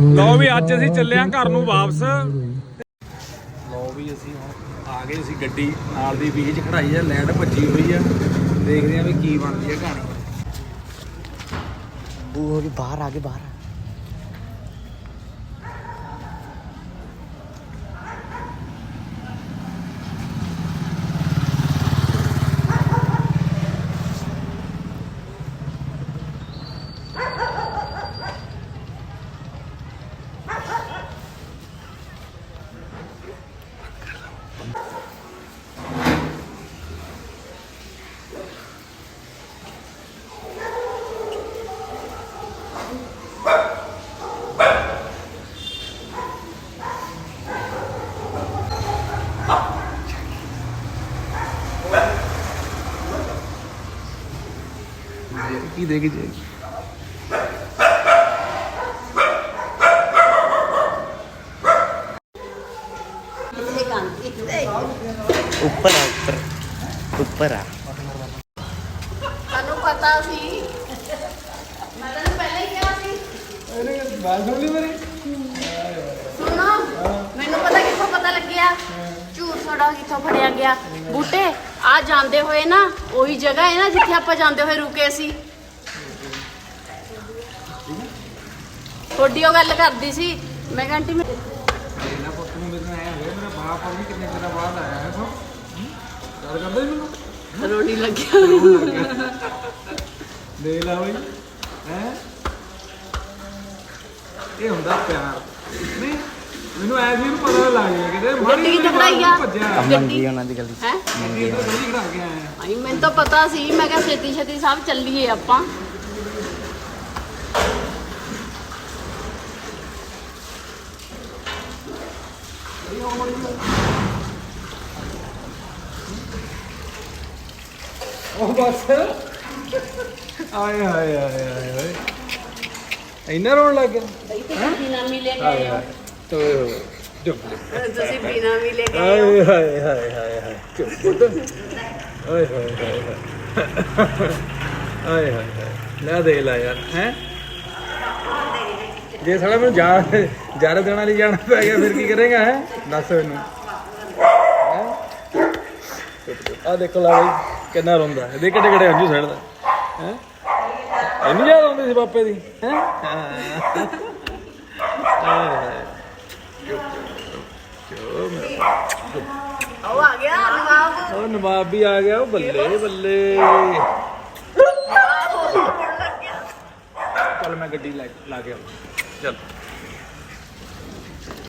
ਲਓ ਵੀ ਅੱਜ ਅਸੀਂ ਚੱਲੇ ਆਂ ਘਰ ਨੂੰ ਵਾਪਸ। ਲਓ ਵੀ ਅਸੀਂ ਹੁਣ ਆ ਗਏ ਅਸੀਂ ਗੱਡੀ ਨਾਲ ਦੀ ਵੀਜ ਖੜਾਈ ਆ ਲੈਟ ਭੱਜੀ ਹੋਈ ਆ। ਦੇਖਦੇ ਆਂ ਵੀ ਕੀ ਬਣਦੀ ਆ ਕਹਾਣੀ। ਬੂ ਬਾਹਰ ਆ ਗਏ ਬਾਹਰ ਕੀ ਦੇ ਕੇ ਜਾਏਗੀ ਉੱਪਰ ਆ, ਉੱਪਰ। ਉੱਪਰ ਆ। ਤੁਹਾਨੂੰ ਪਤਾ ਸੀ। ਮੈਂ ਤੈਨੂੰ ਪਹਿਲਾਂ ਹੀ ਕਿਹਾ ਸੀ। ਬਾਲ ਸੁਣ ਲਈ ਮੇਰੀ ਸੁਣੋ ਮੈਨੂੰ ਪਤਾ ਕਿੱਥੋਂ ਪਤਾ ਲੱਗਿਆ? ਝੂਠ ਤੁਹਾਡਾ ਕਿੱਥੋਂ ਫੜਿਆ ਗਿਆ। ਬੂਟੇ, ਆ ਜਾਂਦੇ ਹੋਏ ਨਾ, ਉਹੀ ਜਗ੍ਹਾ ਹੈ ਨਾ ਜਿੱਥੇ ਆਪਾਂ ਜਾਂਦੇ ਹੋਏ ਰੁਕੇ ਸੀ। ਤੁਹਾਡੀ ਉਹ ਗੱਲ ਕਰਦੀ ਸੀ। ਮੈਂ ਕਿਹਾ, ਆਂਟੀ ਇਹਨਾਂ ਪੁੱਤ ਨੂੰ ਮੇਰੇ ਨਾਲ ਆਇਆ ਹੋਇਆ ਮੇਰਾ ਬਾਪ ਆ ਵੀ ਕਿੰਨੇ ਦਿਨਾਂ ਬਾਅਦ ਆਇਆ ਹੈ ਸੋ ਗੱਲ ਕਰਦਾ ਜੀ ਮੈਨੂੰ ਰੋਣੀ ਲੱਗਿਆ ਦੇਖ ਲਾ ਬਈ ਹੈ? ਇਹ ਹੁੰਦਾ ਪਿਆਰ। ਨਹੀਂ ਮੈਨੂੰ ਐ ਨੂੰ ਪਤਾ ਲੱਗ ਗਿਆ ਕਿਤੇ ਗੱਡੀ ਕਿੱਥੇ ਖੜਾਈ ਆ? ਮੰਗੀ ਉਹਨਾਂ ਦੀ ਗਲਤੀ ਹੈ? ਮੰਗੀ ਇੱਧਰ ਗੱਡੀ ਖੜਾ ਕੇ ਆਇਆ? ਮੈਨੂੰ ਤਾਂ ਪਤਾ ਸੀ ਮੈਂ ਕਿਹਾ ਛੇਤੀ ਛੇਤੀ ਸਭ ਚੱਲੀਏ ਆਪਾਂ। ਉਹ ਬਸ। ਆਏ ਹਾਏ ਹਾਏ ਹਾਏ ਹਾਏ ਇੰਨਾ ਰੋਣ ਲੱਗ ਗਿਆ? ਬਈ ਤੇ ਬਿਨਾ ਮਿਲੇ ਹਾਏ ਗਏ ਹਾਏ ਤੋਏ ਜੁੱਪ ਤੁਸੀਂ ਬਿਨਾ ਮਿਲੇ ਗਏ ਹਾਏ ਹਾਏ ਹਾਏ ਹਾਏ ਹਾਏ ਚੁੱਪ ਪੁੱਤ? ਹਾਏ ਹਾਏ ਹਾਏ ਹਾਏ ਹਾਏ ਹਾਏ ਹਾਏ ਲੈ ਦੇ ਲੈ ਯਾਰ ਹੈ? ਜੇ ਸਾਲਾ ਮੈਨੂੰ ਜਾ ਜਾਰੇ ਦੇਣਾ ਲਈ ਜਾਣਾ ਪੈ ਗਿਆ, ਫਿਰ ਕੀ ਕਰੇਗਾ, ਹੈ? ਦੱਸ ਮੈਨੂੰ। ਆ ਦੇਖੋ ਲਾ ਬਈ, ਕਿੰਨਾ ਰੋਂਦਾ ਹੈ। ਦੇਖ ਕਿੱਡੇ ਕਿੱਡੇ ਹੰਝੂ ਸੜਦਾ ਹੈ। ਇੰਨੀ ਜ਼ਿਆਦਾ ਰੋਂਦੀ ਸੀ ਪਾਪੇ ਦੀ, ਹੈ? ਉਹ ਆ ਗਿਆ ਨਵਾਬ ਉਹ ਨਵਾਬ ਵੀ ਆ ਗਿਆ, ਉਹ ਬੱਲੇ ਬੱਲੇ। ਚੱਲ ਮੈਂ ਗੱਡੀ ਲਾ ਲਾ ਕੇ ਆਉਂਦਾ। चल